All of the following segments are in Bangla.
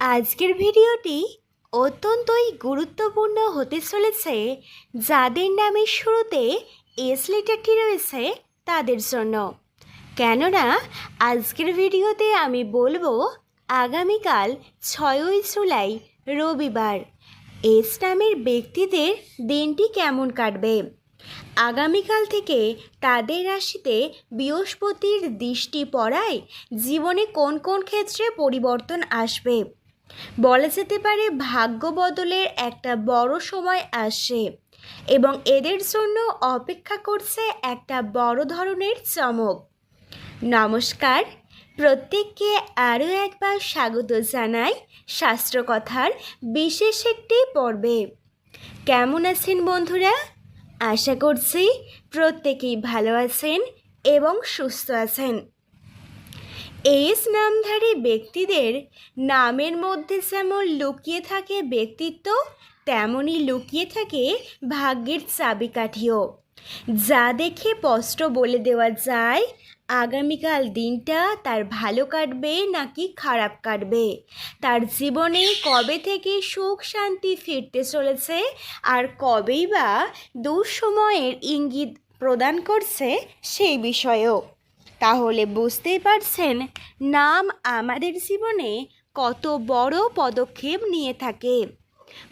আজকের ভিডিওটি অত্যন্তই গুরুত্বপূর্ণ হতে চলেছে, যাদের নামের শুরুতে এস লেটারটি রয়েছে তাদের জন্য। কেননা, আজকের ভিডিওতে আমি বলব, আগামীকাল ছয়ই জুলাই, রবিবার এস নামের ব্যক্তিদের দিনটি কেমন কাটবে? আগামীকাল থেকে তাদের রাশিতে বৃহস্পতির দৃষ্টি পড়ায় জীবনে কোন কোন ক্ষেত্রে পরিবর্তন আসবে? বলা যেতে পারে ভাগ্য বদলের একটা বড় সময় আসে এবং এদের জন্য অপেক্ষা করছে একটা বড় ধরনের চমক। নমস্কার, প্রত্যেককে আরও একবার স্বাগত জানাই শাস্ত্রকথার বিশেষ একটি পর্বে। কেমন আছেন বন্ধুরা? আশা করছি প্রত্যেকেই ভালো আছেন এবং সুস্থ আছেন। এস নামধারী ব্যক্তিদের নামের মধ্যে যেমন লুকিয়ে থাকে ব্যক্তিত্ব, তেমনই লুকিয়ে থাকে ভাগ্যের চাবিকাঠিও। যা দেখে স্পষ্ট বলে দেওয়া যায়, আগামীকাল দিনটা তার ভালো কাটবে নাকি খারাপ কাটবে? তার জীবনে কবে থেকে সুখ শান্তি ফিরতে চলেছে আর কবেই বা দুঃসময়ের ইঙ্গিত প্রদান করছে সেই বিষয়েও। তাহলে বুঝতেই পারছেন, নাম আমাদের জীবনে কত বড় পদক্ষেপ নিয়ে থাকে।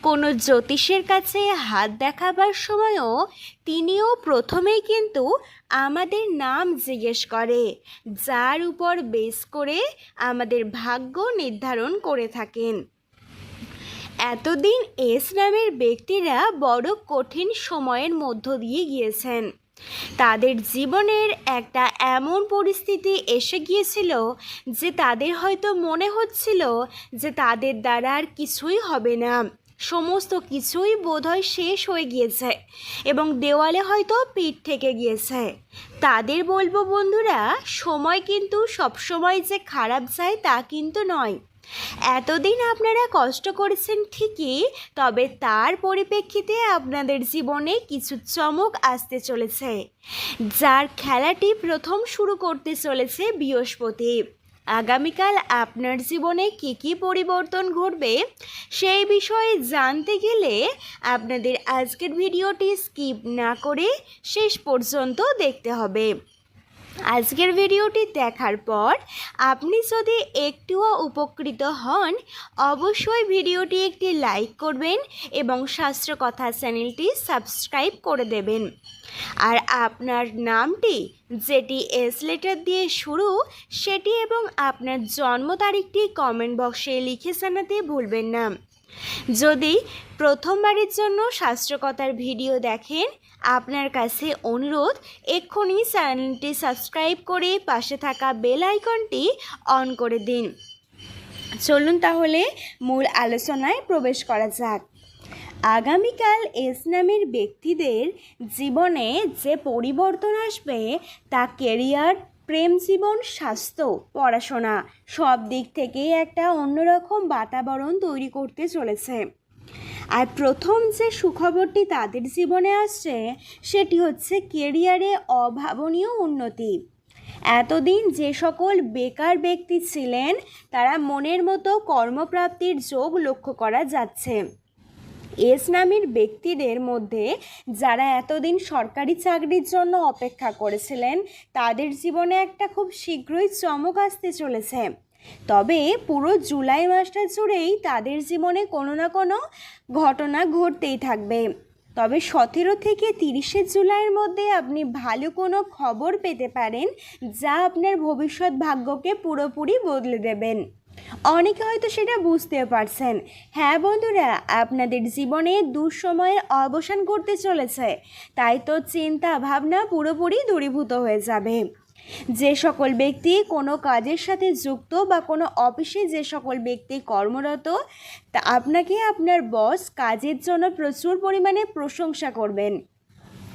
কোনো জ্যোতিষের কাছে হাত দেখাবার সময়ও তিনিও প্রথমেই কিন্তু আমাদের নাম জিজ্ঞেস করে, যার উপর বেস করে আমাদের ভাগ্য নির্ধারণ করে থাকেন। এতদিন এস নামের ব্যক্তিরা বড় কঠিন সময়ের মধ্য দিয়ে গিয়েছেন। তাদের জীবনের একটা এমন পরিস্থিতি এসে গিয়েছিল যে তাদের হয়তো মনে হচ্ছিল যে তাদের দ্বারা আর কিছুই হবে না। সমস্ত কিছুই বোধহয় শেষ হয়ে গিয়েছে এবং দেওয়ালে হয়তো পিঠ থেকে গিয়েছে। তাদের বলব বন্ধুরা, সময় কিন্তু সবসময় যে খারাপ যায় তা কিন্তু নয়। এতদিন আপনারা কষ্ট করেছেন ঠিকই, তবে তার পরিপ্রেক্ষিতে আপনাদের জীবনে কিছু চমক আসতে চলেছে। যার খেলাটি প্রথম শুরু করতে চলেছে বৃহস্পতি। আগামীকাল আপনার জীবনে কী কী পরিবর্তন ঘটবে, সেই বিষয়ে জানতে গেলে আপনাদের আজকের ভিডিওটি স্কিপ না করে শেষ পর্যন্ত দেখতে হবে। আজকের ভিডিওটি দেখার পর আপনি যদি একটুও উপকৃত হন, অবশ্যই ভিডিওটি একটি লাইক করবেন এবং শাস্ত্রকথা চ্যানেলটি সাবস্ক্রাইব করে দেবেন। আর আপনার নামটি যেটি এস লেটার দিয়ে শুরু, সেটি এবং আপনার জন্ম তারিখটি কমেন্ট বক্সে লিখে জানাতে ভুলবেন না। যদি প্রথমবারের জন্য শাস্ত্রকতার ভিডিও দেখেন, আপনার কাছে অনুরোধ, এক্ষুনি চ্যানেলটি সাবস্ক্রাইব করে পাশে থাকা বেল আইকনটি অন করে দিন। চলুন তাহলে মূল আলোচনায় প্রবেশ করা যাক। আগামীকাল এস নামের ব্যক্তিদের জীবনে যে পরিবর্তন আসবে, তা কেরিয়ার প্রেম জীবন, স্বাস্থ্য, পড়াশোনা, সব দিক থেকেই একটা অন্যরকম বাতাবরণ তৈরি করতে চলেছে। আর প্রথম যে সুখবরটি তাদের জীবনে আসছে, সেটি হচ্ছে কেরিয়ারে অভাবনীয় উন্নতি। এতদিন যে সকল বেকার ব্যক্তি ছিলেন, তারা মনের মতো কর্মপ্রাপ্তির যোগ লক্ষ্য করা যাচ্ছে। এস নামের ব্যক্তিদের মধ্যে যারা এতদিন সরকারি চাকরির জন্য অপেক্ষা করেছিলেন, তাদের জীবনে একটা খুব শীঘ্রই চমক আসতে চলেছে। তবে পুরো জুলাই মাসটা জুড়েই তাদের জীবনে কোনো না কোনো ঘটনা ঘটতেই থাকবে। তবে সতেরো থেকে তিরিশে জুলাইয়ের মধ্যে আপনি ভালো কোনো খবর পেতে পারেন, যা আপনার ভবিষ্যৎ ভাগ্যকে পুরোপুরি বদলে দেবেন। অনেকে হয়তো সেটা বুঝতে পারছেন। হ্যাঁ বন্ধুরা, আপনাদের জীবনে দুঃসময়ের অবসান করতে চলেছে, তাই তো চিন্তা ভাবনা পুরোপুরি দূরীভূত হয়ে যাবে। যে সকল ব্যক্তি কোনো কাজের সাথে যুক্ত বা কোনো অফিসে যে সকল ব্যক্তি কর্মরত, তা আপনাকে আপনার বস কাজের জন্য প্রচুর পরিমাণে প্রশংসা করবেন।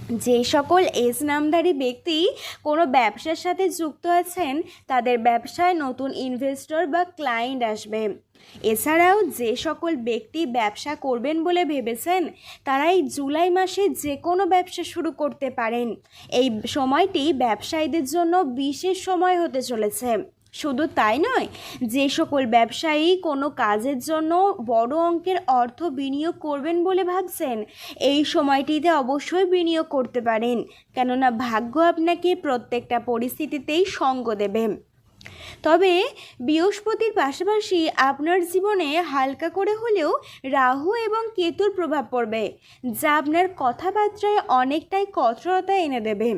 যে সকল এস নামধারী ব্যক্তি কোনো ব্যবসার সাথে যুক্ত আছেন, তাদের ব্যবসায় নতুন ইনভেস্টর বা ক্লায়েন্ট আসবে। এছাড়াও যে সকল ব্যক্তি ব্যবসা করবেন বলে ভেবেছেন তারা এই জুলাই মাসে যে কোনো ব্যবসা শুরু করতে পারেন। এই সময়টি ব্যবসায়ীদের জন্য বিশেষ সময় হতে চলেছে। শুধু তাই নয়, যে সকল ব্যবসায়ী কোনো কাজের জন্য বড় অঙ্কের অর্থ বিনিয়োগ করবেন বলে ভাবছেন, এই সময়টিতে অবশ্যই বিনিয়োগ করতে পারেন। কেননা ভাগ্য আপনাকে প্রত্যেকটা পরিস্থিতিতেই সঙ্গ দেবে। তবে বৃহস্পতির পাশাপাশি আপনার জীবনে হালকা করে হলেও রাহু এবং কেতুর প্রভাব পড়বে, যা আপনার কথাবার্তায় অনেকটাই কঠোরতা এনে দেবে।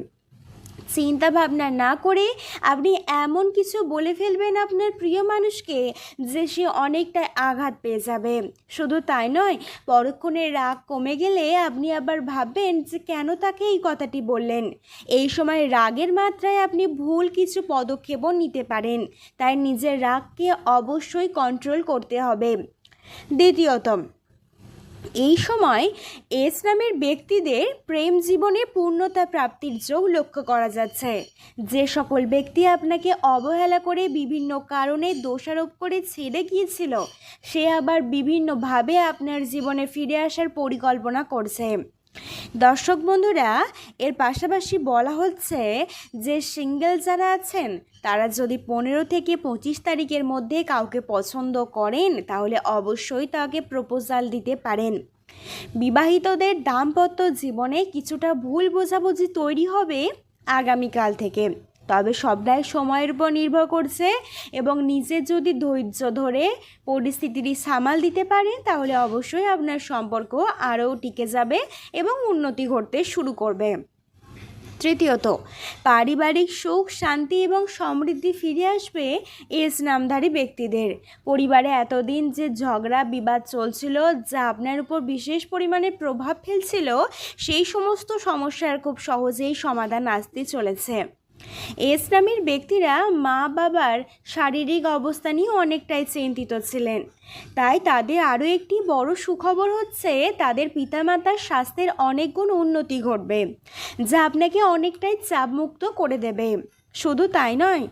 চিন্তা ভাবনা না করে আপনি এমন কিছু বলে ফেলবেন আপনার প্রিয় মানুষকে যে সে অনেকটাই আঘাত পেয়ে যাবে। শুধু তাই নয় পরক্ষণে রাগ কমে গেলে আপনি আবার ভাববেন যে কেন তাকে এই কথাটি বললেন। এই সময় রাগের মাত্রায় আপনি ভুল কিছু পদক্ষেপও নিতে পারেন। তাই নিজের রাগকে অবশ্যই কন্ট্রোল করতে হবে। দ্বিতীয়ত এই সময় এস নামের ব্যক্তিদের প্রেম জীবনে পূর্ণতা প্রাপ্তির যোগ লক্ষ্য করা যাচ্ছে। যে সকল ব্যক্তি আপনাকে অবহেলা করে বিভিন্ন কারণে দোষারোপ করে ছেড়ে গিয়েছিল, সে আবার বিভিন্নভাবে আপনার জীবনে ফিরে আসার পরিকল্পনা করছে। দর্শক বন্ধুরা, এর পাশাপাশি বলা হচ্ছে যে সিঙ্গেল যারা আছেন, তারা যদি পনেরো থেকে পঁচিশ তারিখের মধ্যে কাউকে পছন্দ করেন, তাহলে অবশ্যই তাকে প্রপোজাল দিতে পারেন। বিবাহিতদের দাম্পত্য জীবনে কিছুটা ভুল বোঝাবুঝি তৈরি হবে আগামীকাল থেকে। তবে সবটাই সময়ের উপর নির্ভর করছে এবং নিজে যদি ধৈর্য ধরে পরিস্থিতিটি সামাল দিতে পারেন তাহলে অবশ্যই আপনার সম্পর্ক আরও টিকে যাবে এবং উন্নতি ঘটতে শুরু করবে। তৃতীয়ত, পারিবারিক সুখ, শান্তি এবং সমৃদ্ধি ফিরে আসবে এস নামধারী ব্যক্তিদের। পরিবারে এতদিন যে ঝগড়া, বিবাদ চলছিল, যা আপনার উপর বিশেষ পরিমাণে প্রভাব ফেলছিল, সেই সমস্ত সমস্যার খুব সহজেই সমাধান আসতে চলেছে। এস নামের ব্যক্তিরা মা বাবার শারীরিক অবস্থা নিয়ে অনেকটাই চিন্তিত ছিলেন। তাই তাদের আরও একটি বড় সুখবর হচ্ছে, তাদের পিতামাতার স্বাস্থ্যের অনেক গুণ উন্নতি ঘটবে, যা আপনাকে অনেকটাই চাপমুক্ত করে দেবে। শুধু তাই নয়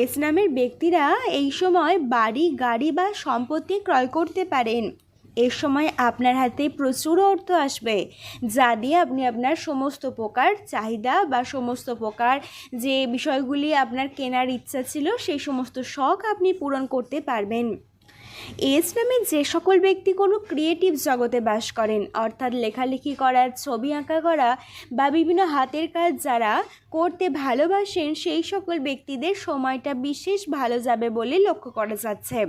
এস নামের ব্যক্তিরা এই সময় বাড়ি, গাড়ি বা সম্পত্তি ক্রয় করতে পারেন। এর সময় আপনার হাতে প্রচুর অর্থ আসবে, যা দিয়ে আপনি আপনার সমস্ত প্রকার চাহিদা বা সমস্ত প্রকার যে বিষয়গুলি আপনার কেনার ইচ্ছা ছিল, সেই সমস্ত শখ আপনি পূরণ করতে পারবেন। এস নামে যে সকল ব্যক্তি কোনো ক্রিয়েটিভ জগতে বাস করেন, অর্থাৎ লেখালেখি করা, ছবি আঁকা করা বা বিভিন্ন হাতের কাজ যারা করতে ভালোবাসেন, সেই সকল ব্যক্তিদের সময়টা বিশেষ ভালো যাবে বলে লক্ষ্য করা যাচ্ছে।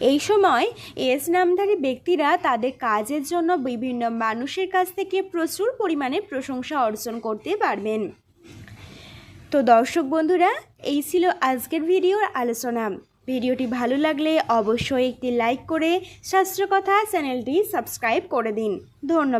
এই সময় এস নামধারী ব্যক্তিরা তাদের কাজের জন্য বিভিন্ন মানুষের কাছ থেকে প্রচুর পরিমাণে প্রশংসা অর্জন করতে পারবেন। তো দর্শক বন্ধুরা, এই ছিল আজকের ভিডিওর আলোচনা। ভিডিওটি ভালো লাগলে অবশ্যই একটি লাইক করে শাস্ত্রকথা চ্যানেলটি সাবস্ক্রাইব করে দিন। ধন্যবাদ।